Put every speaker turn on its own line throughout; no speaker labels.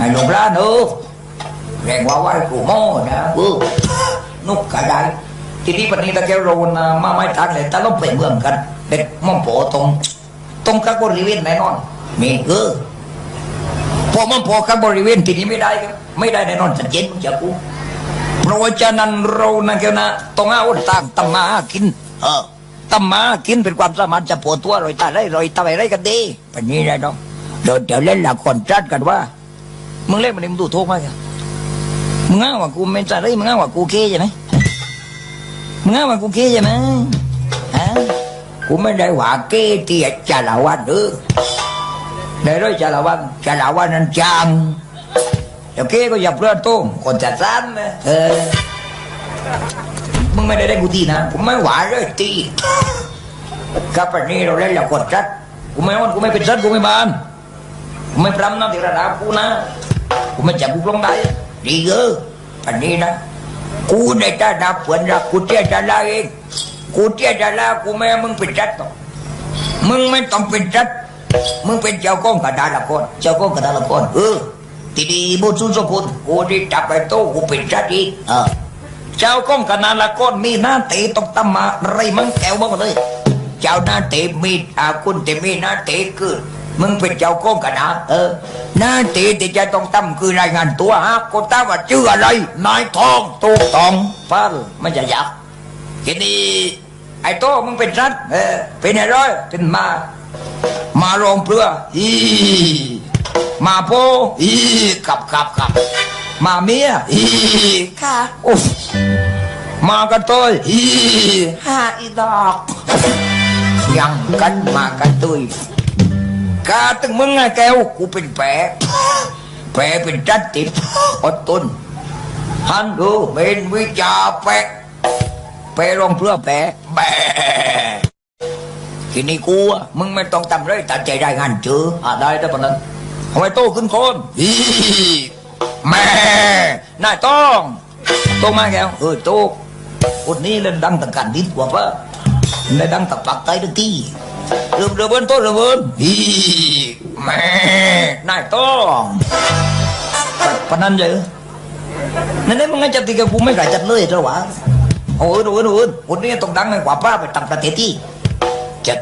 ให้ลูกหลานเออแรงว่าไหว้ครูโม่นะเออนุกกระไดทีนี้วันนี้ตะแกโรนนะมาไม่ทันเลยแต่เราไปเมืองกัน เด็กม่อมโผตรงตรงกับบริเวณแน่นอน มีเออพอมันพอกับบริเวณที่นี้ไม่ได้ครับไม่ได้แน่นอนจะเย็นมึงจะกูเพราะว่าฉะนั้นเรานะแกนะต้องเอาต่างตำมาหากิน เออตำมาหากินเป็นความสามารถจะปวดตัวรอยตาได้รอยตาอะไรกันดีแบบนี้ได้เนาะเดี๋ยวเดี๋ยวเล่นละครจัดกันว่า มึงเล่นมันมึงดูโทุกมากอะมึงอ้างว่ากูไม่จ่ายมึงอ้างว่ากูเก้ใช่ไหมมึงอ้างว่ากูเก้ใช่ไหมฮะกูไม่ได้ว่าเก้ที่จะละวันเออได้ร้อยจะละวันจะละวันนั้นจังเดี๋ยวเก้ก็อย่าเพื่อนโต้งคนจะซ้ำนะเออมึงไม่ได้ได้กูตีนะกูไม่หวาเลยตีกับปนี้เราเล่นแล้วกดจัดกูไม่วันกูไม่เป็นจัดกูไม่บานกูไม่พรำนะที่ระดับกูนะ กูไม่จับกูลงได้ดีเออปันนี้นะ กูในฐานะเพื่อนรักกูเตี้ยจะลาเอง กูเตี้ยจะลากูไม่ให้มึงเป็นจัดต่อมึงไม่ต้องเป็นจัดมึงเป็นเจ้าก้องกระดาษละคนเจ้าก้องกระดาษละคนเออทีนี้บุญสุนทรคุณกูได้จับไปโตกูเป็นจัดอีกเออเจ้าก้องกระดาษละคนมีหน้าเตะตกตำมาไรมึงแกวบ้างเลย เจ้าหน้าเตะมีอาคุณเตมีหน้าเตะคือ มึงเป็นเจ้าก้องกระดาษเออหน้าเตะที่จะต้องตั้มคือรายงานตัวฮะกูตามว่าชื่ออะไร นายทองตูกตองฟ้ามันจะยักทีนี้ไอ้โตมึงเป็นรัฐเออเป็นไอ้ร้อยเป็นมา มาโรงเปลืออีมาโพอีขับขับขับมาเมียอีค่ะอุ๊ฟมากันตัวอีห้าอีดอกยังกันมากันตุย กาตึงมึงไงแก้วกูเป็นแผลแผลเป็นจัดติดอดตุนฮันดูเป็นวิจาแปะไปโรงเพื่อแผลแบะทีนี้กูมึงไม่ต้องทำเลยตัดใจได้งานเจออะได้แต่ปะนั้นทำไมโตขึ้นคนอีแม่นายต้องโตมาแกวเออโตคนนี้เล่นดังตะกันดิ้นกว่าปะเล่นดังตะปักไตตะกี้เริ่มเริ่มเบิ้ลโตเริ่มเบิ้ลอีแม่นายต้องปนันเจอนั่นนี่มึงไงจัดตีกับกูไม่กล้าจัดเลยเจ้าวะโอ้ยโอ้ยโอ้ยคนนี้ต้องดังกว่าป้าไปต่างประเทศที่จัด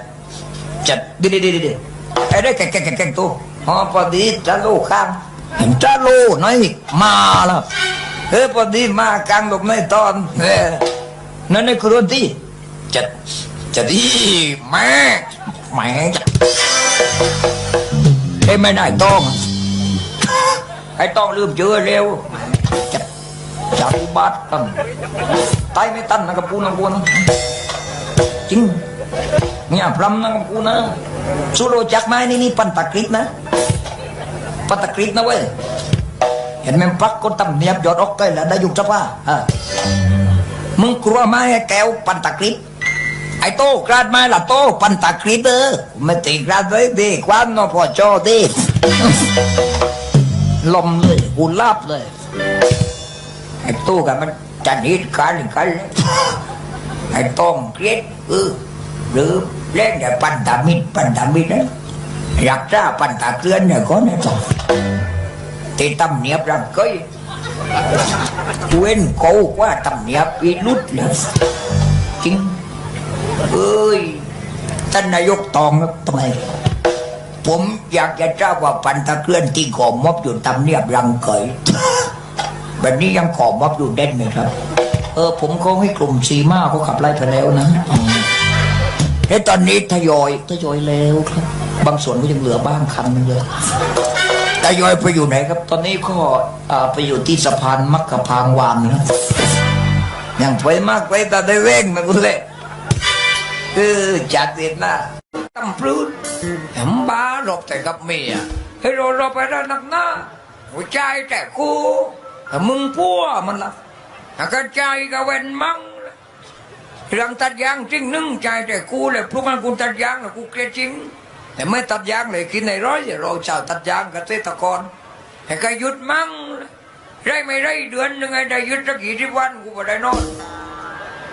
จัดดีดีดีดีไอ้ได้แก่แก่แก่แก่ตัวอ๋อพอดีจะลูกข้างเห็นจะลูกน้อยมาแล้วเฮ้ยพอดีมากลางหลบในตอนเออนั่นนี่คือรถที่จัด จัดดีแม่แม่จัดเอ้ไม่ได้ต้องไอ้ต้องลืมเจอเร็วจัดจับบัตรตันตายไม่ตันนะกับกูนะกูนะจริงเนี่ยพรำนะกับกูนะสุโรจักไม้นี่นี่ปันตะกริดนะปันตะกริดนะเว้ยเห็นแม่งปักก็ตำเนียบยอดออกไปแล้วได้ยุบจักว่าฮะมึงกลัวไหมไอ้แก้วปันตะกริด ไอโต้กราดไม้ละโต้ปันตะกริดเออไม่ตีกราดเลยดีความนอพอจอดีลมเลยกูลาบเลยไอ้ตู้กันมันจะนิดกันกันไอ้ต้องเกลียดเออหรือเล่นแต่ปันตามิดปันตามิดนะอยากจ้าปันตาเกลือนเนี่ยก็เนี่ยต้องที่ตำเนียบรังเคยเว้นกูว่าตำเนียบอีลุดเลยจริง เอ้ยท่านนายกตองครับทำไม ผมอยากจะทราบว่าปันตะเกลื่อนที่ขอมอบอยู่ตำเนียบรังเคยแบบนี้ยังขอมอบอยู่เด่นไหมครับ เออ ผมเขาให้กลุ่มซีมาเขาขับไล่ไปแล้วนะเฮ้ยตอนนี้ทยอยทยอยแล้วครับ บางส่วนก็ยังเหลือบ้างคันหนึงเลยทยอยไปอยู่ไหนครับ ตอนนี้ก็อ่าไปอยู่ที่สะพานมักกะพางวานนะยังไปมากไปแต่ได้เว้งนะคุณเล่เออจัดเด็ดนะตั้มพลุดแหมบ้ารบแต่กับเมียให้เราเราไปได้นักหน้าหัวใจแต่กูแต่มึงพัวมันละถ้ากระใจก็เว้นมั่งเรื่องตัดยางจริงนึ่งใจแต่กูเลยพวกมันกูตัดยางแล้วกูเกลียดจริง แต่ไม่ตัดยางเลยกินในร้อยเราชาวตัดยางเกษตรกรให้ก็หยุดมั่งไรไม่ไรเดือนหนึ่งไงได้หยุดสักกี่สิบวันกูบ่ได้นอน